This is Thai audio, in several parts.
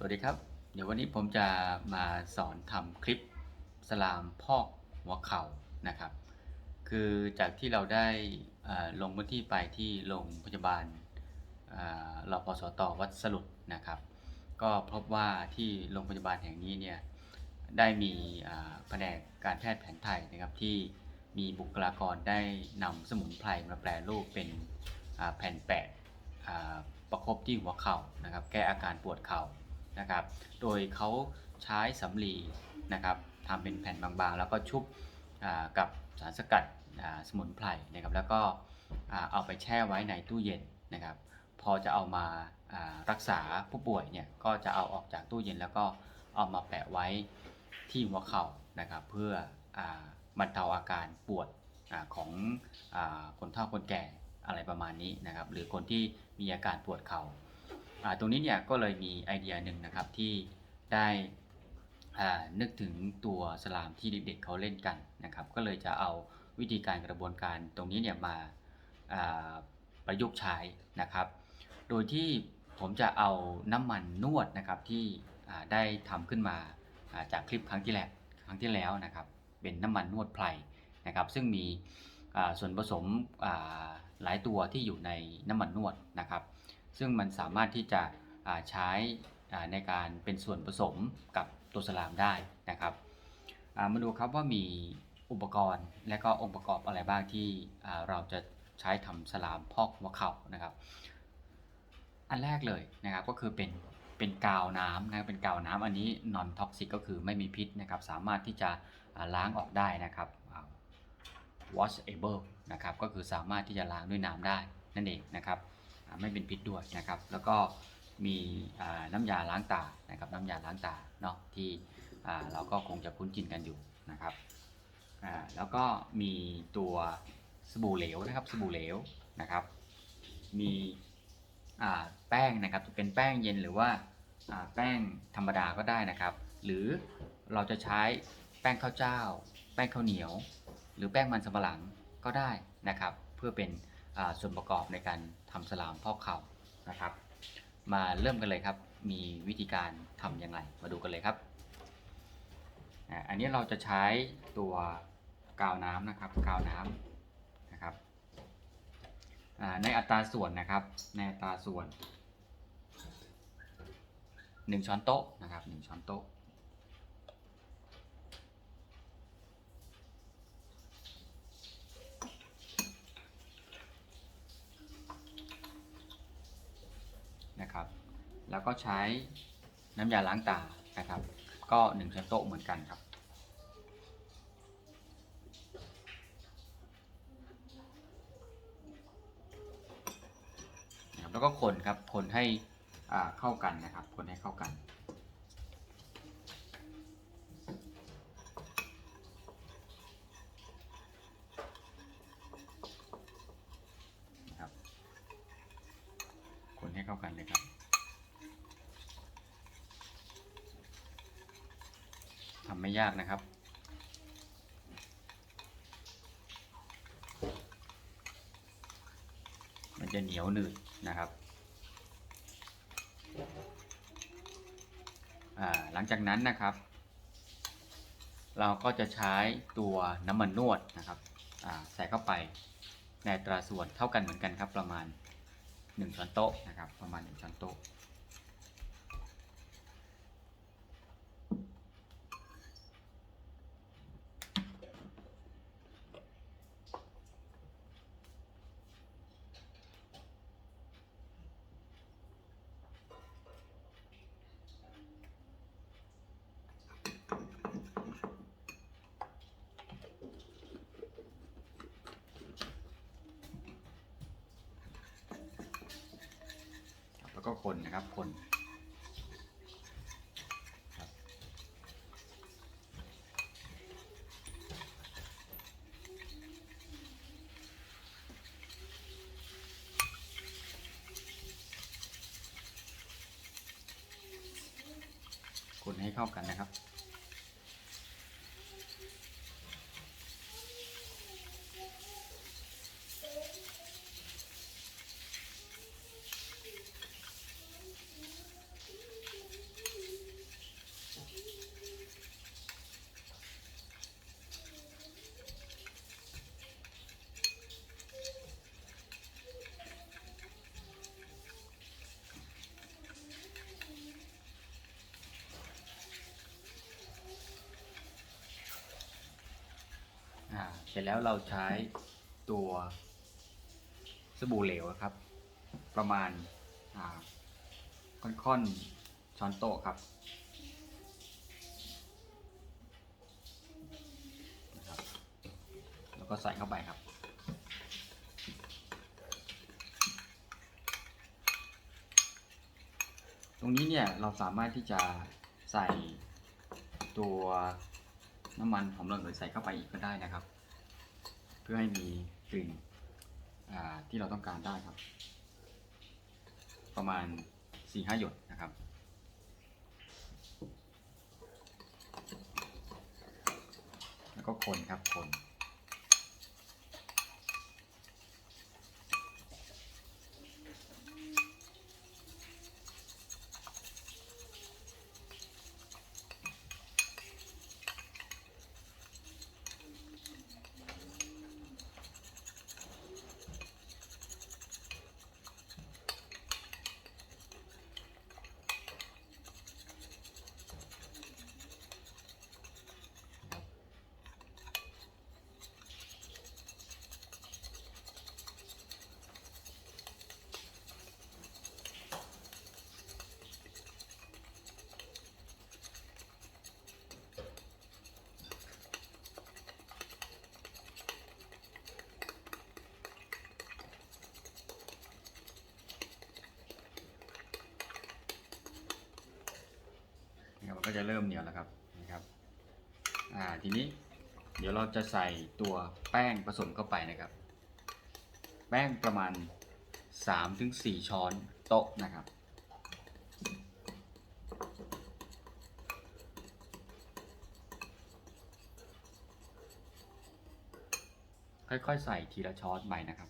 สวัสดีครับ เดี๋ยววันนี้ผมจะมาสอนทำคลิปสลามพอกหัวเข่านะครับ คือจากที่เราได้ลงพื้นที่ไปที่โรงพยาบาลเอ่อรพสตวัดสลุดนะครับ ก็พบว่าที่โรงพยาบาลแห่งนี้เนี่ยได้มีแผนกการแพทย์แผนไทยนะครับที่มีบุคลากรได้นำสมุนไพรมาแปรรูปเป็นแผ่นแปะประคบที่หัวเข่านะครับ แก้อาการปวดเข่า นะครับ โดยเขาใช้สำลีนะครับทำเป็นแผ่นบางๆ แล้วก็ชุบกับสารสกัดสมุนไพรนะครับ แล้วก็เอาไปแช่ไว้ในตู้เย็นนะครับ พอจะเอามารักษาผู้ป่วยเนี่ยก็จะเอาออกจากตู้เย็นแล้วก็เอามาแปะไว้ที่หัวเข่านะครับ เพื่ออบรรเทาอาการปวดอของอคนเฒ่าคนแก่อะไรประมาณนี้นะครับ หรือคนที่มีอาการปวดเขา่า ตรงนี้เนี่ยก็เลยมีไอเดียหนึ่งนะครับที่ได้นึกถึงตัวสลามที่เด็กๆเขาเล่นกันนะครับ ก็เลยจะเอาวิธีการกระบวนการตรงนี้เนี่ยมาประยุกต์ใช้นะครับ โดยที่ผมจะเอาน้ำมันนวดนะครับที่ได้ทำขึ้นมาจากคลิปครั้งที่แล้วครั้งที่แล้วนะครับ เป็นน้ำมันนวดไพรนะครับ ซึ่งมีส่วนผสมหลายตัวที่อยู่ในน้ำมันนวดนะครับ ซึ่งมันสามารถที่จะใช้ในการเป็นส่วนผสมกับตัวสลามได้นะครับมาดูครับว่ามีอุปกรณ์และก็องค์ประกอบอะไรบ้างที่เราจะใช้ทำสลามพอกหัวเข่านะครับ อันแรกเลยนะครับก็คือเป็นเป็นกาวน้ำนะเป็นกาวน้ำอันนี้ non toxic ก็คือไม่มีพิษนะครับสามารถที่จะล้างออกได้นะครับ washable นะครับก็คือสามารถที่จะล้างด้วยน้ำได้นั่นเองนะครับ ไม่เป็นพิษด้วยนะครับ แล้วก็มีน้ำยาล้างตานะครับน้ำยาล้างตาเนาะที่เราก็คงจะคุ้นชินกันอยู่นะครับแล้วก็มีตัวสบู่เหลวนะครับสบู่เหลวนะครับ มีแป้งนะครับจะเป็นแป้งเย็นหรือว่าแป้งธรรมดาก็ได้นะครับ หรือเราจะใช้แป้งข้าวเจ้า แป้งข้าวเหนียว หรือแป้งมันสำปะหลังก็ได้นะครับ เพื่อเป็นส่วนประกอบในการ ทำสลามพอกเข่านะครับ มาเริ่มกันเลยครับ มีวิธีการทำย่างไรมาดูกันเลยครับอ่าอันนี้เราจะใช้ตัวกาวน้ำนะครับกาวน้ำนะครับอ่าในอัตราส่วนนะครับ ในอัตราส่วน 1 ช้อนโต๊ะนะครับ1ช้อนโต๊ะ นะครับ แล้วก็ใช้น้ำยาล้างตานะครับ ก็1ช้อนโต๊ะเหมือนกันครับ แล้วก็คนครับคนให้อ่าเข้ากันนะครับ คนให้เข้ากันนะครับคนให้เข้ากันเลยครับ ทำไม่ยากนะครับมันจะเหนียวหนืดนะครับ หลังจากนั้นนะครับ เราก็จะใช้ตัวน้ำมันนวดนะครับใส่เข้าไปในอัตราส่วนเท่ากันเหมือนกันครับประมาณ 1 ช้อนโต๊ะนะครับ ประมาณ 1 ช้อนโต๊ะ ก็คนนะครับคนคนให้เข้ากันนะครับ เสร็จแล้วเราใช้ตัวสบู่เหลวครับ ประมาณค่อนๆช้อนโต๊ะครับนะครับแล้วก็ใส่เข้าไปครับตรงนี้เนี่ยเราสามารถที่จะใส่ตัวน้ำมันหอมระเหยใส่เข้าไปอีกก็ได้นะครับ พื่อให้มีกลิ่นที่เราต้องการได้ครับ ประมาณ4-5หยดนะครับ แล้วก็คนครับคน ก็จะเริ่มเหนียวแล้วครับนะครับอ่าทีนี้เดี๋ยวเราจะใส่ตัวแป้งผสมเข้าไปนะครับ แป้งประมาณ 3-4 ช้อนโต๊ะนะครับค่อยๆ ใส่ทีละช้อนไปนะครับ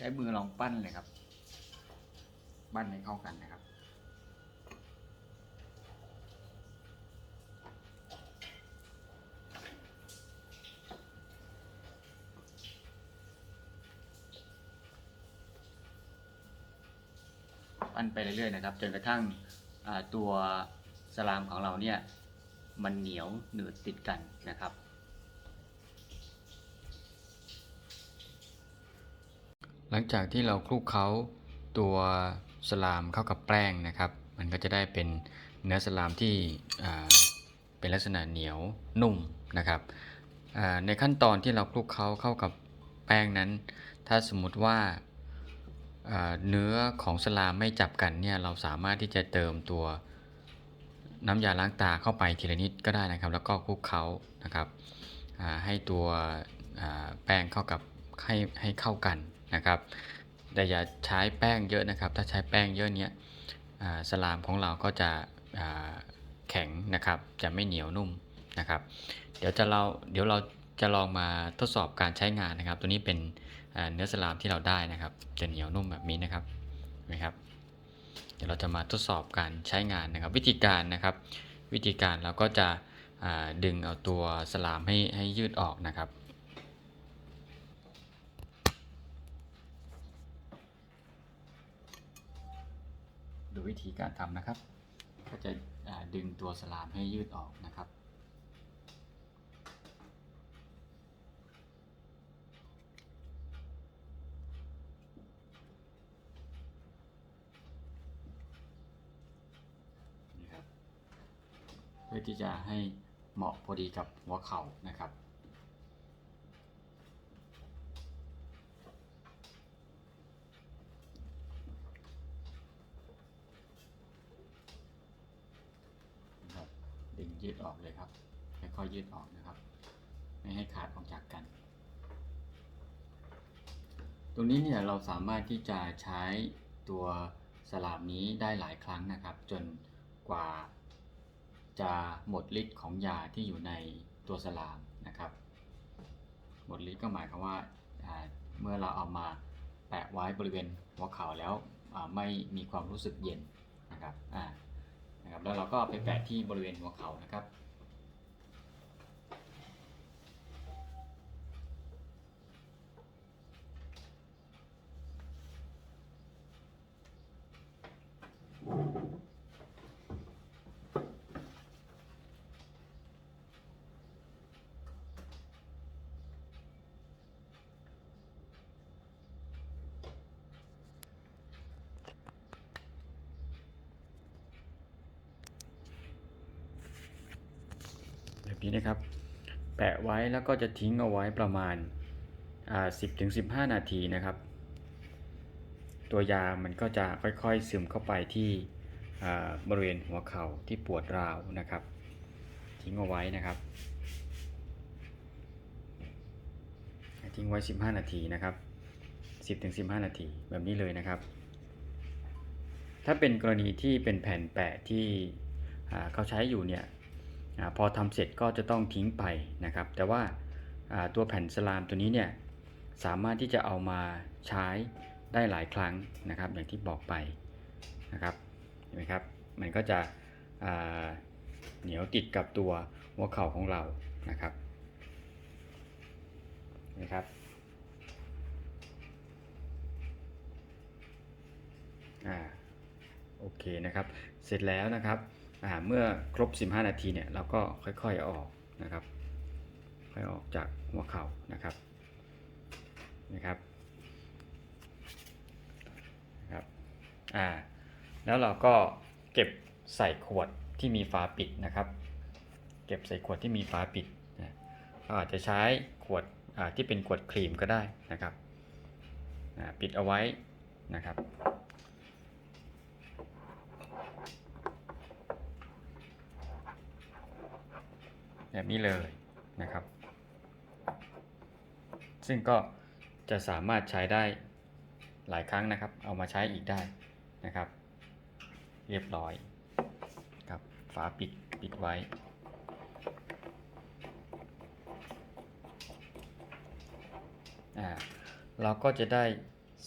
ช้มือลองปั้นเลยครับ ปั้นให้เข้ากันนะครับ ปั้นไปเรื่อยๆนะครับจนกระทั่งตัวสลามของเราเนี่ยมันเหนียวหนืดติดกันนะครับ หลังจากที่เราคลุกเคล้าตัวสลามเข้ากับแป้งนะครับ มันก็จะได้เป็นเนื้อสลามที่เป็นลักษณะเหนียวนุ่มนะครับในขั้นตอนที่เราคลุกเคล้าเข้ากับแป้งนั้น ถ้าสมมุติว่าเนื้อของสลามไม่จับกันเนี่ยเราสามารถที่จะเติมตัวน้ำยาล้างตาเข้าไปทีละนิดก็ได้นะครับ แล้วก็คลุกเคล้านะครับให้ตัวแป้งเข้ากับให้ให้เข้ากัน นะครับ แต่อย่าใช้แป้งเยอะนะครับ ถ้าใช้แป้งเยอะเนี้ยสลามของเราก็จะแข็งนะครับ จะไม่เหนียวนุ่มนะครับ เดี๋ยวจะเราเดี๋ยวเราจะลองมาทดสอบการใช้งานนะครับ ตัวนี้เป็นเนื้อสลามที่เราได้นะครับ จะเหนียวนุ่มแบบนี้นะครับนะครับ เดี๋ยวเราจะมาทดสอบการใช้งานนะครับ วิธีการนะครับ วิธีการเราก็จะดึงเอาตัวสลามให้ให้ยืดออกนะครับ ดูวิธีการทำนะครับ ก็จะดึงตัวสลามให้ยืดออกนะครับ เพื่อที่จะให้เหมาะพอดีกับหัวเข่านะครับดึงยืดออกเลยครับ ค่อยๆยืดออกนะครับ ไม่ให้ขาดออกจากกัน ตรงนี้เนี่ยเราสามารถที่จะใช้ตัวสลามนี้ได้หลายครั้งนะครับ จนกว่าจะหมดฤทธิ์ของยาที่อยู่ในตัวสลามนะครับ หมดฤทธิ์ก็หมายความว่าเมื่อเราเอามาแปะไว้บริเวณหัวเข่าแล้วไม่มีความรู้สึกเย็นนะครับนะครับแล้วเราก็ไปแปะที่บริเวณหัวเข่านะครับ แบบ นี้นะครับ แปะไว้แล้วก็จะทิ้งเอาไว้ประมาณ10ถึง15นาทีนะครับ ตัวยามันก็จะค่อยๆซึมเข้าไปที่บริเวณหัวเข่าที่ปวดร้าวนะครับ ทิ้งเอาไว้นะครับ ทิ้งไว้ 15 นาทีนะครับ 10-15 นาทีแบบนี้เลยนะครับ ถ้าเป็นกรณีที่เป็นแผ่นแปะที่เขาใช้อยู่เนี่ย พอทำเสร็จก็จะต้องทิ้งไปนะครับ แต่ว่าตัวแผ่นสลามตัวนี้เนี่ยสามารถที่จะเอามาใช้ได้หลายครั้งนะครับ อย่างที่บอกไปนะครับเห็นไหมครับมันก็จะเหนียวติดกับตัวหัวเข่าของเรานะครับเห็นะครับอ่าโอเคนะครับ เสร็จแล้วนะครับ เมื่อครบ 15 นาทีเนี่ยเราก็ค่อยๆออกนะครับ ค่อยออกจากหัวเข่านะครับนะครับนะครับอ่าแล้วเราก็เก็บใส่ขวดที่มีฝาปิดนะครับ เก็บใส่ขวดที่มีฝาปิดนะเราอาจจะใช้ขวดอ่าที่เป็นขวดครีมก็ได้นะครับอ่าปิดเอาไว้นะครับ แบบนี้เลยนะครับ ซึ่งก็จะสามารถใช้ได้หลายครั้งนะครับ เอามาใช้อีกได้นะครับ เรียบร้อยครับฝาปิดปิดไว้อ่าเราก็จะได้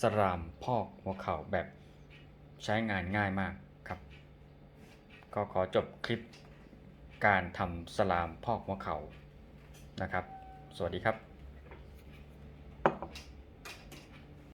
สลามพอกหัวเข่าแบบใช้งานง่ายมากครับ ก็ขอจบคลิป การทำสลามพอกหัวเข่านะครับ สวัสดีครับ